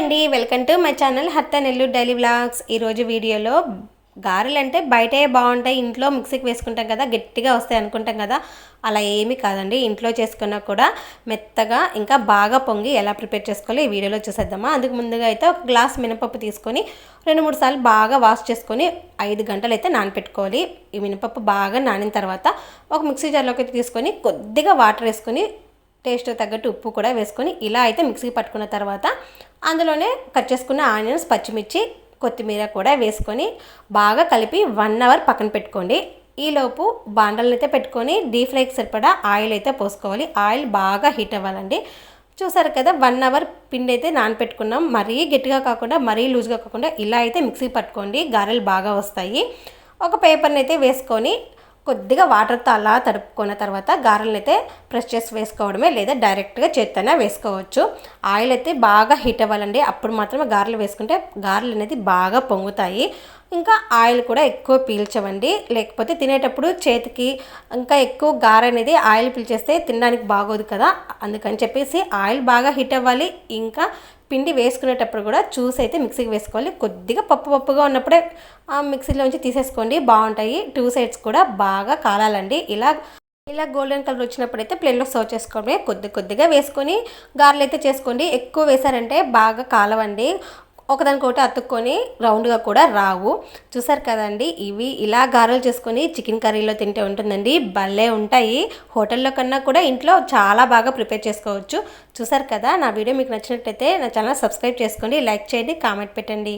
అండి welcome to my channel హత్త Nellore daily vlogs. ఈరోజు వీడియోలో గారెలు అంటే బయటే బాగుంటాయి ఇంట్లో మిక్సీకి వేసుకుంటాం కదా గట్టిగా వస్తాయి అనుకుంటాం కదా అలా ఏమీ కాదండి. ఇంట్లో చేసుకున్నా కూడా మెత్తగా ఇంకా బాగా పొంగి ఎలా ప్రిపేర్ చేసుకోవాలో ఈ వీడియోలో చూసేద్దామా. అందుకు ముందుగా అయితే ఒక గ్లాస్ మినపప్పు తీసుకొని రెండు మూడు సార్లు బాగా వాష్ చేసుకొని ఐదు గంటలు అయితే నానపెట్టుకోవాలి. ఈ మినపప్పు బాగా నానిన తర్వాత ఒక మిక్సీ జార్లోకి అయితే తీసుకొని కొద్దిగా వాటర్ వేసుకొని టేస్ట్ తగ్గట్టు ఉప్పు కూడా వేసుకొని ఇలా అయితే మిక్సీకి పట్టుకున్న తర్వాత అందులోనే కట్ చేసుకున్న ఆనియన్స్ పచ్చిమిర్చి కొత్తిమీర కూడా వేసుకొని బాగా కలిపి వన్ అవర్ పక్కన పెట్టుకోండి. ఈలోపు బాండలను అయితే పెట్టుకొని డీప్ ఫ్రైకి సరిపడా ఆయిల్ అయితే పోసుకోవాలి. ఆయిల్ బాగా హీట్ అవ్వాలండి. చూసారు కదా వన్ అవర్ పిండి అయితే నానపెట్టుకున్నాం. మరీ గట్టిగా కాకుండా మరీ లూజ్గా కాకుండా ఇలా అయితే మిక్సీ పట్టుకోండి. గారెలు బాగా వస్తాయి. ఒక పేపర్ని అయితే వేసుకొని కొద్దిగా వాటర్తో అలా తడుపుకున్న తర్వాత గారెలను అయితే ప్రెస్ చేసి వేసుకోవడమే లేదా డైరెక్ట్గా చేత్తనే వేసుకోవచ్చు. ఆయిల్ అయితే బాగా హీట్ అవ్వాలండి. అప్పుడు మాత్రమే గారెలు వేసుకుంటే గారెలు అనేది బాగా పొంగుతాయి. ఇంకా ఆయిల్ కూడా ఎక్కువ పీల్చవండి. లేకపోతే తినేటప్పుడు చేతికి ఇంకా ఎక్కువ గార అనేది ఆయిల్ పీల్చేస్తే తినడానికి బాగోదు కదా. అందుకని చెప్పేసి ఆయిల్ బాగా హిట్ అవ్వాలి. ఇంకా పిండి వేసుకునేటప్పుడు కూడా చూసి అయితే మిక్సీకి వేసుకోవాలి. కొద్దిగా పప్పు పప్పుగా ఉన్నప్పుడే మిక్సీలోంచి తీసేసుకోండి. బాగుంటాయి. టూ సైడ్స్ కూడా బాగా కాలాలండి. ఇలా ఇలా గోల్డెన్ కలర్ వచ్చినప్పుడు అయితే ప్లేన్లో సర్వ్ చేసుకోండి. కొద్ది కొద్దిగా వేసుకొని గారెలు అయితే చేసుకోండి. ఎక్కువ వేసారంటే బాగా కాలవండి. ఒకదానికొకటి అతుక్కొని రౌండ్గా కూడా రావు. చూసారు కదండి ఇవి ఇలా గారెలు చేసుకొని చికెన్ కర్రీలో తింటే ఉంటుందండి. భలే ఉంటాయి. హోటల్లో కన్నా కూడా ఇంట్లో చాలా బాగా ప్రిపేర్ చేసుకోవచ్చు. చూసారు కదా నా వీడియో మీకు నచ్చినట్టయితే నా ఛానల్ సబ్స్క్రైబ్ చేసుకోండి లైక్ చేయండి కామెంట్ పెట్టండి.